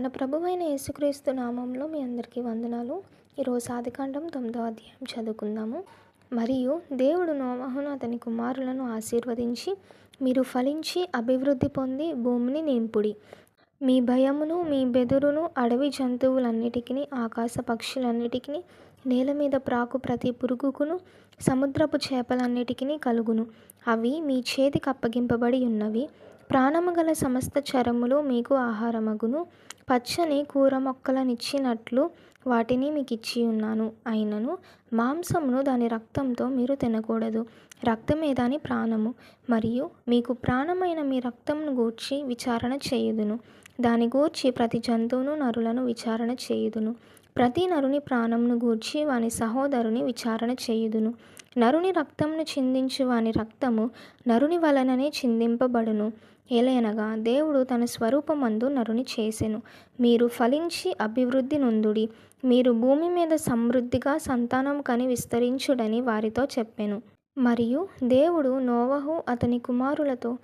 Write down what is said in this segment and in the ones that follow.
మన ప్రభువైన యేసుక్రీస్తు నామంలో మీ అందరికీ వందనాలు. ఈరోజు ఆదికాండం తొమ్మిదో అధ్యాయం చదువుకుందాము. మరియు దేవుడు నోమహును అతని కుమారులను ఆశీర్వదించి మీరు ఫలించి అభివృద్ధి పొంది భూమిని నింపుడి. మీ భయమును మీ బెదురును అడవి జంతువులన్నిటికీ ఆకాశ పక్షులన్నిటికీ నేల మీద ప్రాకు ప్రతి పురుగుకును సముద్రపు చేపలన్నిటికీ కలుగును. అవి మీ చేతికి అప్పగింపబడి ఉన్నవి. ప్రాణము గల సమస్త చరములు మీకు ఆహారమగును. పచ్చని కూర మొక్కలనిచ్చినట్లు వాటిని మీకు ఇచ్చి ఉన్నాను. అయినను మాంసమును దాని రక్తంతో మీరు తినకూడదు. రక్తమే దాని ప్రాణము. మరియు మీకు ప్రాణమైన మీ రక్తంను గూర్చి విచారణ చేయుదును. దాని గూర్చి ప్రతి జంతువును నరులను విచారణ చేయుదును. ప్రతి నరుని ప్రాణమును గూర్చి వాని సహోదరుని విచారణ చేయుదును. నరుని రక్తమును చిందించు వాని రక్తము నరుని వలననే చిందింపబడును. ఏలయనగా దేవుడు తన స్వరూపమందు నరుని చేసెను. మీరు ఫలించి అభివృద్ధి నొందుడి. మీరు భూమి మీద సమృద్ధిగా సంతానం కని విస్తరించుడని వారితో చెప్పెను. మరియు దేవుడు నోవహు అతని కుమారులతో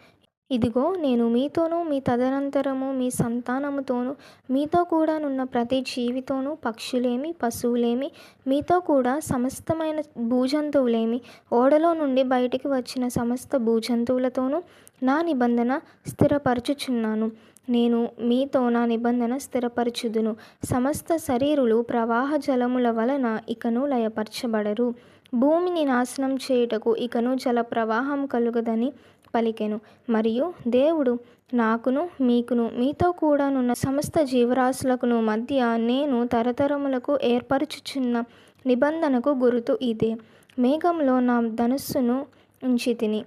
ఇదిగో నేను మీతోనూ మీ తదనంతరము మీ సంతానముతోనూ మీతో కూడా నున్న ప్రతి జీవితోనూ పక్షులేమి పశువులేమి మీతో కూడా సమస్తమైన భూజంతువులేమి ఓడలో నుండి బయటికి వచ్చిన సమస్త భూజంతువులతోనూ నా నిబంధన స్థిరపరచుచున్నాను. నేను మీతో నా నిబంధన స్థిరపరచుదును. సమస్త శరీరులు ప్రవాహ జలముల వలన ఇకను లయపరచబడరు. భూమిని నాశనం చేయుటకు ఇకను జల ప్రవాహం కలుగదని పలికెను. మరియు దేవుడు నాకును మీకును మీతో కూడానున్న సమస్త జీవరాశులకును మధ్య నేను తరతరములకు ఏర్పరచుచున్న నిబంధనకు గురుతు ఇదే. మేఘంలో నా ధనుస్సును ఉంచి తిని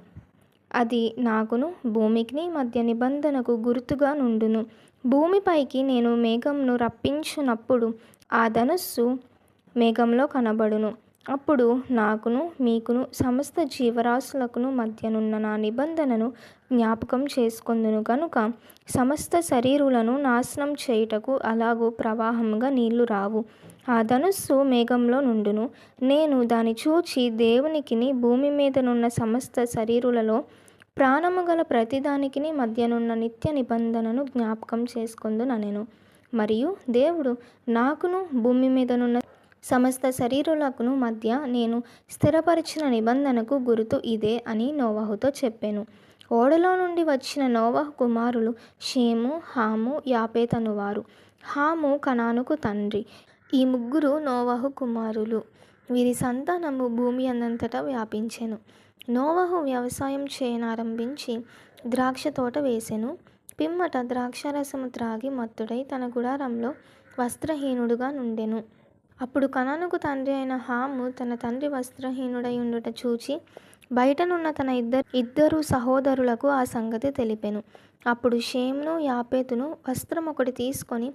అది నాకును భూమికి మధ్య నిబంధనకు గుర్తుగా నుండును. భూమిపైకి నేను మేఘంను రప్పించినప్పుడు ఆ ధనుస్సు మేఘంలో కనబడును. అప్పుడు నాకును మీకును సమస్త జీవరాశులకును మధ్యనున్న నా నిబంధనను జ్ఞాపకం చేసుకొందును కనుక సమస్త శరీరులను నాశనం చేయుటకు అలాగూ ప్రవాహముగా నీళ్ళు రావు. ఆ ధనుస్సు మేఘంలో నుండును. నేను దాని చూచి దేవునికిని భూమి మీదనున్న సమస్త శరీరులలో ప్రాణము గల ప్రతిదానికి మధ్యనున్న నిత్య నిబంధనను జ్ఞాపకం చేసుకొందుననెను. మరియు దేవుడు నాకును భూమి మీదనున్న సమస్త శరీరులకును మధ్య నేను స్థిరపరిచిన నిబంధనకు గుర్తు ఇదే అని నోవహుతో చెప్పాను. ఓడలో నుండి వచ్చిన నోవహు కుమారులు షేము హాము యాపేతను వారు హాము కనానుకు తండ్రి. ఈ ముగ్గురు నోవహు కుమారులు. వీరి సంతానము భూమి అందంతటా వ్యాపించెను. నోవహు వ్యవసాయం చేయనారంభించి ద్రాక్ష తోట వేసెను. పిమ్మట ద్రాక్షరసము త్రాగి మత్తుడై తన గుడారంలో వస్త్రహీనుడుగా నుండెను. అప్పుడు కణానుకు తండ్రి అయిన హాము తన తండ్రి వస్త్రహీనుడై ఉండుట చూచి బయటనున్న తన ఇద్దరు ఇద్దరు సహోదరులకు ఆ సంగతి తెలిపెను. అప్పుడు షేమ్ను యాపేతును వస్త్రం ఒకటి తీసుకొని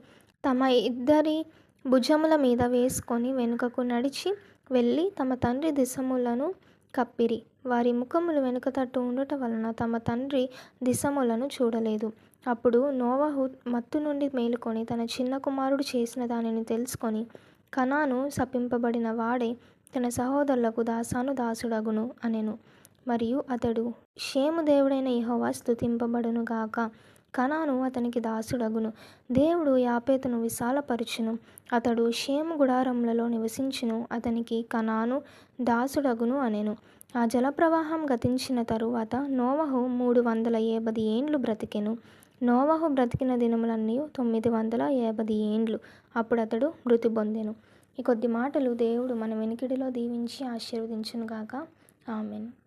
తమ ఇద్దరి భుజముల మీద వేసుకొని వెనుకకు నడిచి వెళ్ళి తమ తండ్రి దిశములను కప్పిరి. వారి ముఖములు వెనుక తట్టు ఉండటం వలన తమ తండ్రి దిశములను చూడలేదు. అప్పుడు నోవహు మత్తు నుండి మేలుకొని తన చిన్న కుమారుడు చేసిన దానిని తెలుసుకొని కణాను శపింపబడిన వాడే తన సహోదరులకు దాసాను దాసుడగును అనెను. మరియు అతడు షేము దేవుడైన యహోవా స్థుతింపబడును గాక. కణాను అతనికి దాసుడగును. దేవుడు యాపేతను విశాలపరచును. అతడు షేము గుడారములలో నివసించును. అతనికి కణాను దాసుడగును అనెను. ఆ జలప్రవాహం గతించిన తరువాత నోవహు మూడు వందల ఏబది ఏండ్లు బ్రతికెను. నోవహు బ్రతికిన దినములన్నీ తొమ్మిది వందల యాభై ఏండ్లు. అప్పుడు అతడు మృతి పొందెను. ఈ కొద్ది మాటలు దేవుడు మన వెనికిడిలో దీవించి ఆశీర్వదించునుగాక. ఆమెను.